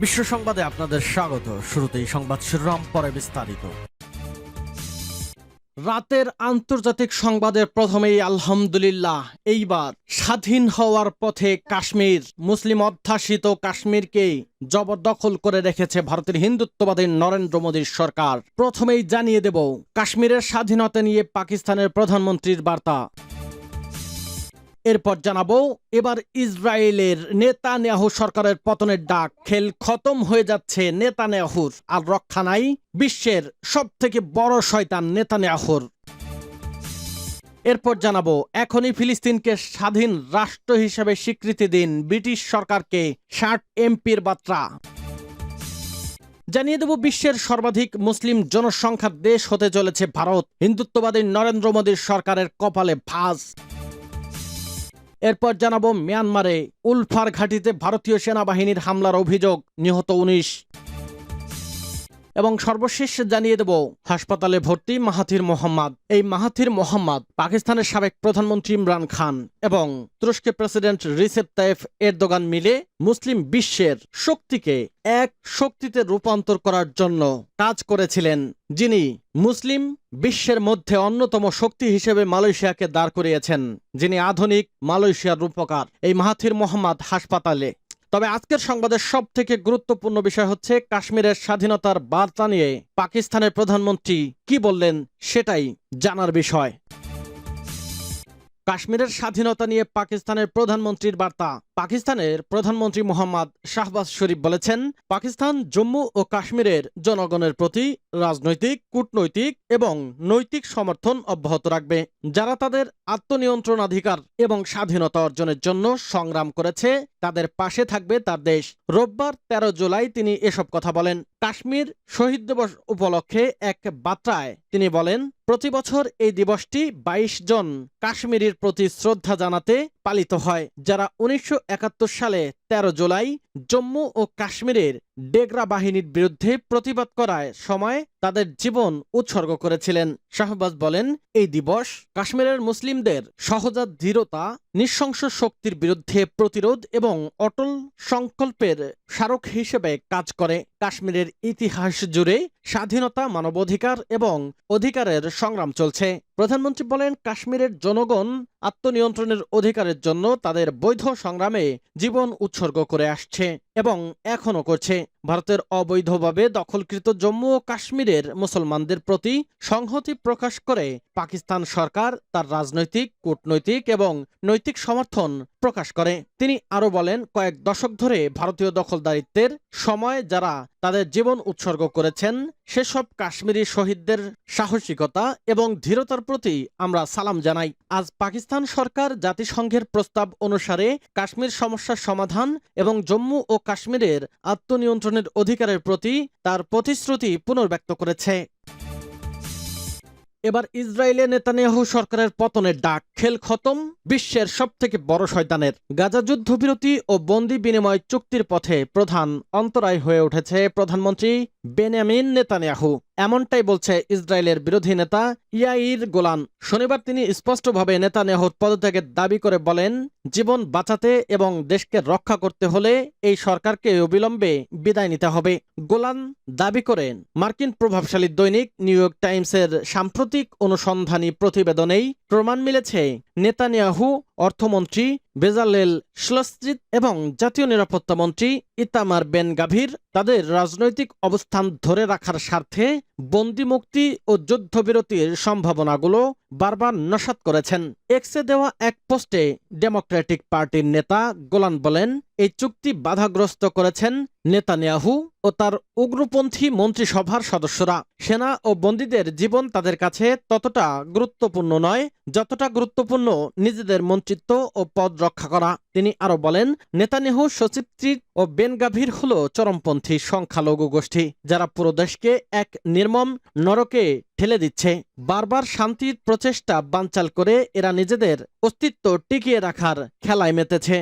বিশ্ব সংবাদে আপনাদের স্বাগত। শুরুতেই সংবাদ শিরোনাম, পরে বিস্তারিত। রাতের আন্তর্জাতিক সংবাদের প্রথমেই আলহামদুলিল্লাহ, এইবার স্বাধীন হওয়ার পথে কাশ্মীর, মুসলিম অধ্যাসিত কাশ্মীরকে জবরদখল করে রেখেছে ভারতের হিন্দুত্ববাদী নরেন্দ্র মোদীর সরকার। প্রথমেই জানিয়ে দেব, কাশ্মীরের স্বাধীনতা নিয়ে পাকিস্তানের প্রধানমন্ত্রীর বার্তা। এরপর জানাব, এবার ইসরায়েলের নেতানিয়াহু সরকারের পতনের ডাক। খেল খতম হয়ে যাচ্ছে নেতানিয়াহুর, আর রক্ষা নাই বিশ্বের সব থেকে বড় শয়তান নেতানিয়াহুর। এরপর জানাব, এখনই ফিলিস্তিনকে স্বাধীন রাষ্ট্র হিসেবে স্বীকৃতি দিন ব্রিটিশ সরকারকে ষাট এমপির বার্তা। জানিয়ে দেব, বিশ্বের সর্বাধিক মুসলিম জনসংখ্যার দেশ হতে চলেছে ভারত। হিন্দুত্ববাদী নরেন্দ্র মোদীর সরকারের কপালে ভাঁজ। এরপর জানাব মিয়ানমারে উলফার ঘাটিতে ভারতীয় সেনাবাহিনীর হামলার অভিযোগ নিহত উনিশ। এবং সর্বশেষ জানিয়ে দেব, হাসপাতালে ভর্তি মাহাথির মোহাম্মদ। এই মাহাথির মোহাম্মদ পাকিস্তানের সাবেক প্রধানমন্ত্রী ইমরান খান এবং তুরস্কের প্রেসিডেন্ট রিসেপ তাইফ এরদোগান মিলে মুসলিম বিশ্বের শক্তিকে এক শক্তিতে রূপান্তর করার জন্য কাজ করেছিলেন, যিনি মুসলিম বিশ্বের মধ্যে অন্যতম শক্তি হিসেবে মালয়েশিয়াকে দাঁড় করিয়েছেন, যিনি আধুনিক মালয়েশিয়ার রূপকার। এই মাহাথির মোহাম্মদ হাসপাতালে তবে আজকের সংবাদের সব থেকে গুরুত্বপূর্ণ বিষয় হচ্ছে কাশ্মীরের স্বাধীনতার বার্তা নিয়ে পাকিস্তানের প্রধানমন্ত্রী কি বললেন সেটাই জানার বিষয়। কাশ্মীরের স্বাধীনতা নিয়ে পাকিস্তানের প্রধানমন্ত্রীর বার্তা। পাকিস্তানের প্রধানমন্ত্রী মোহাম্মদ শাহবাজ শরীফ বলেছেন, পাকিস্তান জম্মু ও কাশ্মীরের জনগণের প্রতি রাজনৈতিক, কূটনৈতিক এবং নৈতিক সমর্থন অব্যাহত রাখবে। যারা তাদের আত্মনিয়ন্ত্রণাধিকার এবং স্বাধীনতা অর্জনের জন্য সংগ্রাম করেছে, তাদের পাশে থাকবে তার দেশ। রোববার তেরো জুলাই তিনি এসব কথা বলেন। কাশ্মীর শহীদ দিবস উপলক্ষে এক বার্তায় তিনি বলেন, প্রতি বছর এই দিবসটি ২২ জন কাশ্মীরির প্রতি শ্রদ্ধা জানাতে পালিত হয় যারা উনিশশো একাত্তর সালে ১৩ জুলাই জম্মু ও কাশ্মীরের ডেগরা বাহিনীর বিরুদ্ধে প্রতিবাদ করায় সময় তাদের জীবন উৎসর্গ করেছিলেন। শাহবাজ বলেন, এই দিবস কাশ্মীরের মুসলিমদের সহজাত দৃঢ়তা, নৃশংস শক্তির বিরুদ্ধে প্রতিরোধ এবং অটল সংকল্পের স্মারক হিসেবে কাজ করে। কাশ্মীরের ইতিহাস জুড়ে স্বাধীনতা, মানবাধিকার এবং অধিকারের সংগ্রাম চলছে। প্রধানমন্ত্রী বলেন, কাশ্মীরের জনগণ আত্মনিয়ন্ত্রণের অধিকারের জন্য তাদের বৈধ সংগ্রামে জীবন উৎসর্গ করে আসছে। এবং এখনও করছে। ভারতের অবৈধভাবে দখলকৃত জম্মু ও কাশ্মীরের মুসলমানদের প্রতি সংহতি প্রকাশ করে পাকিস্তান সরকার তার রাজনৈতিক, কূটনৈতিক এবং নৈতিক সমর্থন প্রকাশ করে। তিনি আরও বলেন, কয়েক দশক ধরে ভারতীয় দখলদারিত্বের সময় যারা তাদের জীবন উৎসর্গ করেছেন, সেসব কাশ্মীরি শহীদদের সাহসিকতা এবং ধীরতার প্রতি আমরা সালাম জানাই। আজ পাকিস্তান সরকার জাতিসংঘের প্রস্তাব অনুসারে কাশ্মীর সমস্যার সমাধান এবং জম্মু ও কাশ্মীরের আত্মনিয়ন্ত্রণের অধিকারের প্রতি তার প্রতিশ্রুতি পুনর্ব্যক্ত করেছে। এবার ইসরায়েলে নেতানিয়াহু সরকারের পতনের ডাক। খেল খতম, বিশ্বের সবথেকে বড় শয়তানের। গাজা যুদ্ধবিরতি ও বন্দি বিনিময় চুক্তির পথে প্রধান অন্তরায় হয়ে উঠেছে প্রধানমন্ত্রী বেনিয়ামিন নেতানিয়াহু। এমনটাই বলছে ইসরায়েলের বিরোধী নেতা ইয়াইর গোলান। শনিবার তিনি স্পষ্টভাবে নেতানিয়াহুর পদত্যাগের দাবি করে বলেন, জীবন বাঁচাতে এবং দেশকে রক্ষা করতে হলে এই সরকারকে অবিলম্বে বিদায় নিতে হবে। গোলান দাবি করেন, মার্কিন প্রভাবশালী দৈনিক নিউ ইয়র্ক টাইমসের সাম্প্রতিক অনুসন্ধানী প্রতিবেদনেই প্রমাণ মিলেছে নেতানিয়াহু অর্থমন্ত্রী বেজালেল শ্লস্ত্রিত এবং জাতীয় নিরাপত্তা মন্ত্রী ইতামার বেন গাভীর তাদের রাজনৈতিক অবস্থান ধরে রাখার স্বার্থে বন্দি মুক্তি ও যুদ্ধবিরতির সম্ভাবনাগুলো বারবার নসাত করেছেন। এক্সে দেওয়া এক পোস্টে ডেমোক্রেটিক পার্টির নেতা গোলান বলেন, এই চুক্তি বাধাগ্রস্ত করেছেন নেতানিয়াহু ও তার উগ্রপন্থী মন্ত্রিসভার সদস্যরা। সেনা ও বন্দীদের জীবন তাদের কাছে ততটা গুরুত্বপূর্ণ নয়, যতটা গুরুত্বপূর্ণ নিজেদের মন্ত্রিত্ব ও পদ রক্ষা করা। তিনি আরও বলেন, নেতানিয়াহু সচিত্রী ও বেনগাভীর হল চরমপন্থী সংখ্যালঘু গোষ্ঠী, যারা পুরো দেশকে এক নির্মম নরকে ঠেলে দিচ্ছে। বারবার শান্তির প্রচেষ্টা বানচাল করে এরা নিজেদের অস্তিত্ব টিকিয়ে রাখার খেলায় মেতেছে।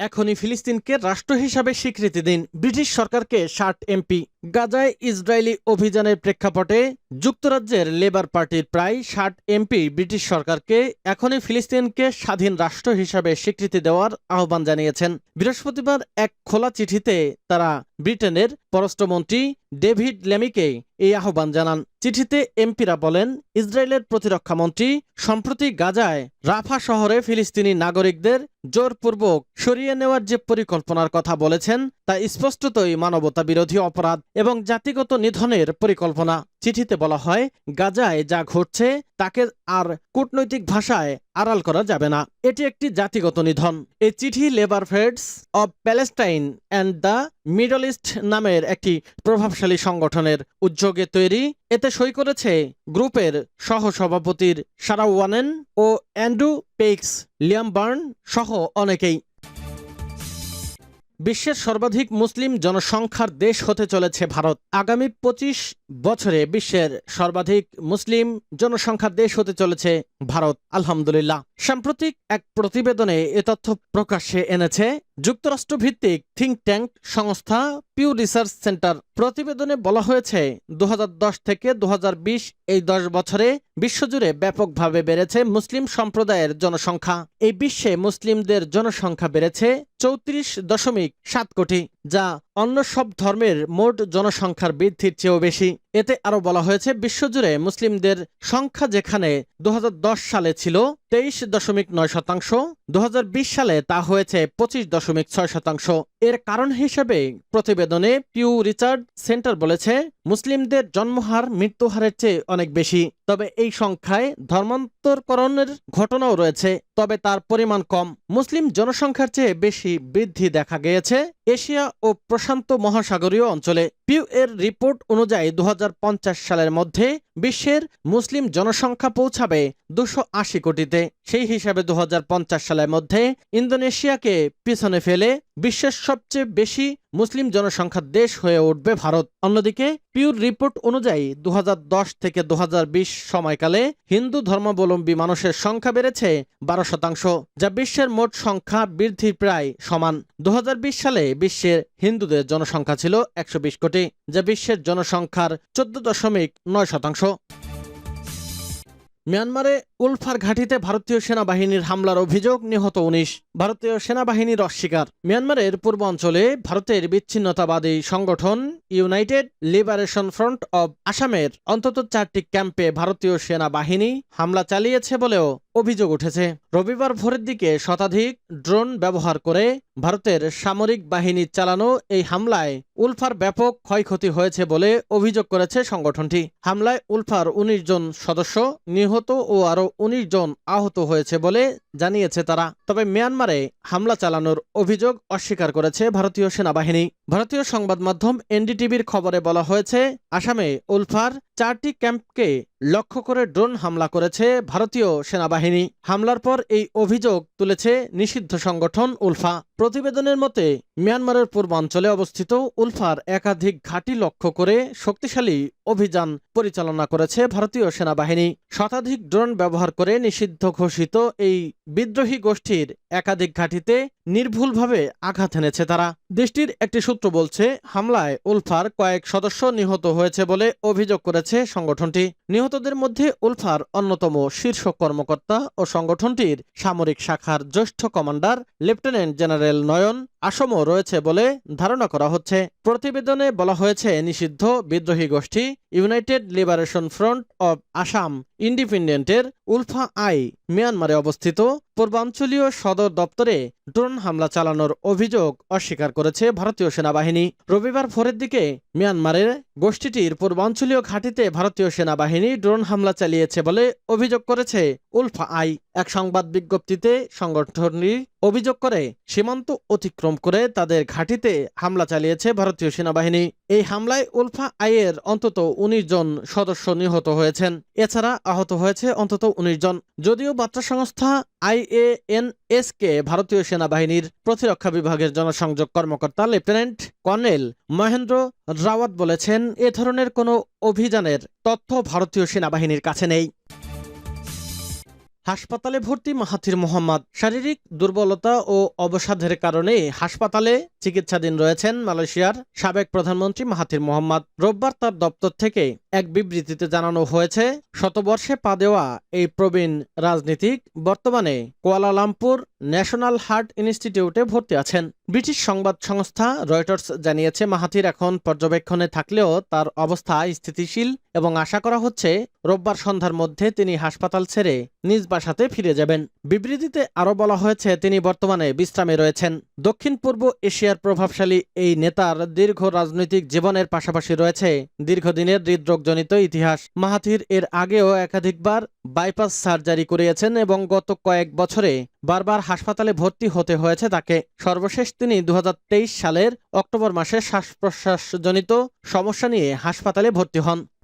এখনই ফিলিস্তিনকে রাষ্ট্র হিসাবে স্বীকৃতি দিন, ব্রিটিশ সরকারকে ষাট এমপি। গাজায় ইসরায়েলি অভিযানের প্রেক্ষাপটে যুক্তরাজ্যের লেবার পার্টির প্রায় ষাট এমপি ব্রিটিশ সরকারকে এখনই ফিলিস্তিনকে স্বাধীন রাষ্ট্র হিসাবে স্বীকৃতি দেওয়ার আহ্বান জানিয়েছেন। বৃহস্পতিবার এক খোলা চিঠিতে তারা ব্রিটেনের পররাষ্ট্রমন্ত্রী ডেভিড লেমিকে এই আহ্বান জানান। চিঠিতে এমপিরা বলেন, ইসরায়েলের প্রতিরক্ষামন্ত্রী সম্প্রতি গাজায় রাফা শহরে ফিলিস্তিনি নাগরিকদের জোরপূর্বক সরিয়ে নেওয়ার যে পরিকল্পনার কথা বলেছেন, তা স্পষ্টতই মানবতা বিরোধী অপরাধ। এবং জাতিগত নিধনের পরিকল্পনা। চিঠিতে বলা হয়, গাজায় যা ঘটছে, তাকে আর কূটনৈতিক ভাষায় আড়াল করা যাবে না। এটি একটি জাতিগত নিধন। এই চিঠি Labour Friends of Palestine and the Middle East নামের একটি প্রভাবশালী সংগঠনের উদ্যোগে তৈরি। এতে সই করেছে গ্রুপের সহসভাপতির সারা ওয়ানেন ও অ্যান্ড্রু পেইক্স লিয়াম বার্ন সহ অনেকেই। বিশ্বের সর্বাধিক মুসলিম জনসংখ্যার দেশ হতে চলেছে ভারত। আগামী পঁচিশ বছরে বিশ্বের সর্বাধিক মুসলিম জনসংখ্যার দেশ হতে চলেছে ভারত। আলহামদুলিল্লাহ। সাম্প্রতিক এক প্রতিবেদনে এ তথ্য প্রকাশ্যে এনেছে যুক্তরাষ্ট্র ভিত্তিক থিঙ্ক ট্যাঙ্ক সংস্থা পিউ রিসার্চ সেন্টার প্রতিবেদনে বলা হয়েছে দু হাজার দশ থেকে দু হাজার বিশ এই দশ বছরে বিশ্বজুড়ে ব্যাপকভাবে বেড়েছে মুসলিম সম্প্রদায়ের জনসংখ্যা। এই বিশ্বে মুসলিমদের জনসংখ্যা বেড়েছে চৌত্রিশ দশমিক সাত কোটি। যা অন্য সব ধর্মের মোট জনসংখ্যার বৃদ্ধির চেয়েও বেশি। এতে আরও বলা হয়েছে, বিশ্বজুড়ে মুসলিমদের সংখ্যা যেখানে দু হাজার দশ সালে ছিল তেইশ দশমিক নয় শতাংশ, দু হাজার বিশ সালে তা হয়েছে পঁচিশ দশমিক ছয় শতাংশ। এর কারণ হিসেবে প্রতিবেদনে পিউ রিচার্ড সেন্টার বলেছে, মুসলিমদের জন্মহার মৃত্যুহারের চেয়ে অনেক বেশি। তবে এই সংখ্যায় ধর্মান্তরকরণের ঘটনাও রয়েছে, তবে তার পরিমাণ কম। মুসলিম জনসংখ্যার চেয়ে বেশি বৃদ্ধি দেখা গিয়েছে এশিয়া ও প্রশান্ত মহাসাগরীয় অঞ্চলে। পিউ এর রিপোর্ট অনুযায়ী দু হাজার পঞ্চাশ সালের মধ্যে বিশ্বের মুসলিম জনসংখ্যা পৌঁছাবে দুশো আশি কোটিতে। সেই হিসাবে দু হাজার পঞ্চাশ সালের মধ্যে ইন্দোনেশিয়াকে পিছনে ফেলে বিশ্বের সবচেয়ে বেশি মুসলিম জনসংখ্যার দেশ হয়ে উঠবে ভারত। অন্যদিকে, পিউর রিপোর্ট অনুযায়ী দুহাজার দশ থেকে দুহাজার বিশ সময়কালে হিন্দু ধর্মাবলম্বী মানুষের সংখ্যা বেড়েছে বারো শতাংশ, যা বিশ্বের মোট সংখ্যা বৃদ্ধির প্রায় সমান। দু হাজার বিশ সালে বিশ্বের হিন্দুদের জনসংখ্যা ছিল একশো বিশ কোটি, যা বিশ্বের জনসংখ্যার চোদ্দ দশমিক নয় শতাংশ। মিয়ানমারে উলফার ঘাঁটিতে ভারতীয় সেনাবাহিনীর হামলার অভিযোগ নিহত উনিশ। ভারতীয় সেনাবাহিনীর অস্বীকার। মিয়ানমারের পূর্ব অঞ্চলে ভারতের বিচ্ছিন্নতাবাদী সংগঠন ইউনাইটেড লিবারেশন ফ্রন্ট অব আসামের অন্তত চারটি ক্যাম্পে ভারতীয় সেনাবাহিনী হামলা চালিয়েছে বলেও অভিযোগ উঠেছে। রবিবার ভোরের দিকে শতাধিক ড্রোন ব্যবহার করে ভারতের সামরিক বাহিনী চালানো এই হামলায় উলফার ব্যাপক ক্ষয়ক্ষতি হয়েছে বলে অভিযোগ করেছে সংগঠনটি। হামলায় উলফার ১৯ জন সদস্য নিহত ও আরও ১৯ জন আহত হয়েছে বলে জানিয়েছে তারা। তবে মিয়ানমারে হামলা চালানোর অভিযোগ অস্বীকার করেছে ভারতীয় সেনাবাহিনী। ভারতীয় সংবাদ মাধ্যম এনডিটিভির খবরে বলা হয়েছে, আসামে উলফার চারটি ক্যাম্পকে লক্ষ্য করে ড্রোন হামলা করেছে ভারতীয় সেনাবাহিনী। হামলার পর এই অভিযোগ তুলেছে নিষিদ্ধ সংগঠন উলফা। প্রতিবেদনের মতে, মিয়ানমারের পূর্বাঞ্চলে অবস্থিত উলফার একাধিক ঘাঁটি লক্ষ্য করে শক্তিশালী অভিযান পরিচালনা করেছে ভারতীয় সেনাবাহিনী। শতাধিক ড্রোন ব্যবহার করে নিষিদ্ধ ঘোষিত এই বিদ্রোহী গোষ্ঠীর একাধিক ঘাঁটিতে নির্ভুলভাবে আঘাত এনেছে তারা। দেশটির একটি সূত্র বলছে, হামলায় উলফার কয়েক সদস্য নিহত হয়েছে বলে অভিযোগ করেছে সংগঠনটি। নিহতদের মধ্যে উলফার অন্যতম শীর্ষ কর্মকর্তা ও সংগঠনটির সামরিক শাখার জ্যেষ্ঠ কমান্ডার, লেফটেন্যান্ট জেনারেল নয়ন আসমও রয়েছে বলে ধারণা করা হচ্ছে। প্রতিবেদনে বলা হয়েছে, নিষিদ্ধ বিদ্রোহী গোষ্ঠী, United Liberation Front of Assam ইন্ডিপেন্ডেন্টের ULFA I মিয়ানমারে অবস্থিত পূর্বাঞ্চলীয় সদর দপ্তরে ড্রোন হামলা চালানোর অভিযোগ অস্বীকার করেছে ভারতীয় সেনাবাহিনী। রবিবার ভোরের দিকে মিয়ানমারের গোষ্ঠীটির পূর্বাঞ্চলীয় ঘাঁটিতে ভারতীয় সেনাবাহিনী ড্রোন হামলা চালিয়েছে বলে অভিযোগ করেছে উলফা আই। এক সংবাদ বিজ্ঞপ্তিতে সংগঠনটি অভিযোগ করে, সীমান্ত অতিক্রম করে তাদের ঘাঁটিতে হামলা চালিয়েছে ভারতীয় সেনাবাহিনী। এই হামলায় উলফা আইয়ের অন্তত উনিশ জন সদস্য নিহত হয়েছেন। এছাড়া আহত হয়েছে অন্তত উনিশ জন। যদিও বার্তা সংস্থা আইএএনএস কে ভারতীয় সেনাবাহিনীর প্রতিরক্ষা বিভাগের জনসংযোগ কর্মকর্তা লেফটেন্যান্ট কর্নেল মহেন্দ্র রাওয়াত বলেছেন, এ ধরনের কোনো অভিযানের তথ্য ভারতীয় সেনাবাহিনীর কাছে নেই। হাসপাতালে ভর্তি মাহাথির মোহাম্মদ। শারীরিক দুর্বলতা ও অবসাদের কারণে হাসপাতালে চিকিৎসাধীন রয়েছেন মালয়েশিয়ার সাবেক প্রধানমন্ত্রী মাহাথির মোহাম্মদ। রোববার তার দপ্তর থেকে এক বিবৃতিতে জানানো হয়েছে, শতবর্ষে পা দেওয়া এই প্রবীণ রাজনীতিক বর্তমানে কুয়ালালামপুর ন্যাশনাল হার্ট ইনস্টিটিউটে ভর্তি আছেন। ব্রিটিশ সংবাদ সংস্থা রয়টার্স জানিয়েছে, মাহাথির এখন পর্যবেক্ষণে থাকলেও তার অবস্থা স্থিতিশীল এবং আশা করা হচ্ছে রোববার সন্ধ্যার মধ্যে তিনি হাসপাতাল ছেড়ে নিজ বাসাতে ফিরে যাবেন। বিবৃতিতে আরও বলা হয়েছে, তিনি বর্তমানে বিশ্রামে রয়েছেন। দক্ষিণ পূর্ব এশিয়ার প্রভাবশালী এই নেতার দীর্ঘ রাজনৈতিক জীবনের পাশাপাশি রয়েছে দীর্ঘদিনের হৃদরোগজনিত ইতিহাস। মাহাথির এর আগেও একাধিকবার বাইপাস সার্জারি করিয়েছেন এবং গত কয়েক বছরে বারবার হাসপাতালে ভর্তি হতে হয়েছে। তাকে সর্বশেষ তিনি দু হাজার তেইশ সালের অক্টোবর মাসে শ্বাস প্রশ্বাসজনিত সমস্যা নিয়ে হাসপাতালে ভর্তি হন।